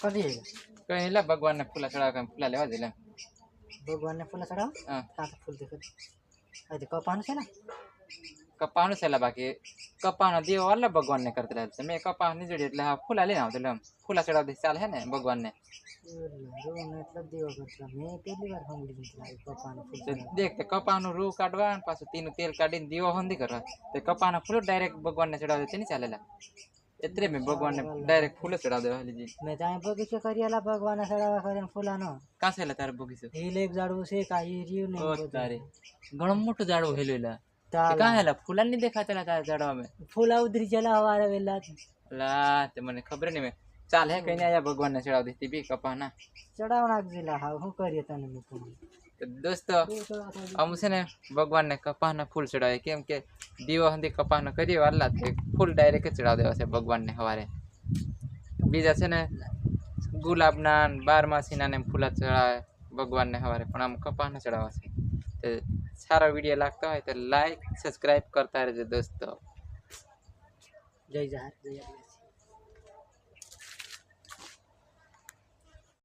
કરી કઈ એટલે ભગવાનને ફૂલા ચડાવ કઈ ફૂલા લેવા દે લે. ભગવાનને ફૂલ ચડાવો? હા. કાં ફૂલ દેખાય. આ તો કપાનું છે ને? કપાનું છે લા બાકી. કપાનો દીવો અલ્લે ભગવાનને કરતા રહે છે. મેં કપા ની જોડી એટલે હા ફૂલા લઈને આવતો એટલે ફૂલા ચડાવ દે ચાલે હે ને ભગવાનને. એટલા દેખ તે કપાનું રૂ કાઢવા પાછું તેનું તેલ કાઢીને દીવો હંધી કરવા. તે કપાના ફૂલ ડાયરેક્ટ ભગવાનને ચડાવ નહીં ચાલેલા એટલે મેં ભગવાનને ડાયરેક્ટ ફૂલ ચડાવ દેવા લીધી મેં ત્યાં બગીચો કરેલા ભગવાનના ચડાવવા કરીને ફૂલાનો કાં છે તારે બગીચો હિલ એક ઝાડવું છે કાંઈ રહ્યું ઓ ને તારે ઘણું મોટું ઝાડવું હેલું તાલ કાં હેલા ફૂલા નહીં દેખાતા તારા ઝાડવા ફૂલા ઉધરી જલા હવારે વેલા લા તે મને ખબર નહીં મેં ચાલ હે કઈ આયા ભગવાનને ચડાવ દે તે બી કપાના ચડાવ નાખજે લા હાવ શું કરીએ તને મેં પૂછ્યું. તો દોસ્તો અમુક છે ને ભગવાનને કપાના ફૂલ ચડાવે કેમ કે દીવો હંધી કપાનો કરીએ વારલા તે ફૂલ ડાયરેક્ટ ચડાવી દેવા છે ભગવાનને સવારે બીજા છે ને, ગુલાબના બારમાસીના ને ફૂલા ચડાવે ભગવાનને સવારે પણ આમ કપાને ચડાવવા છે. તો સારો વીડિયો લાગતો હોય તો લાઈક સબસ્ક્રાઈબ કરતા રહેજો દોસ્તો. જય જહાર જય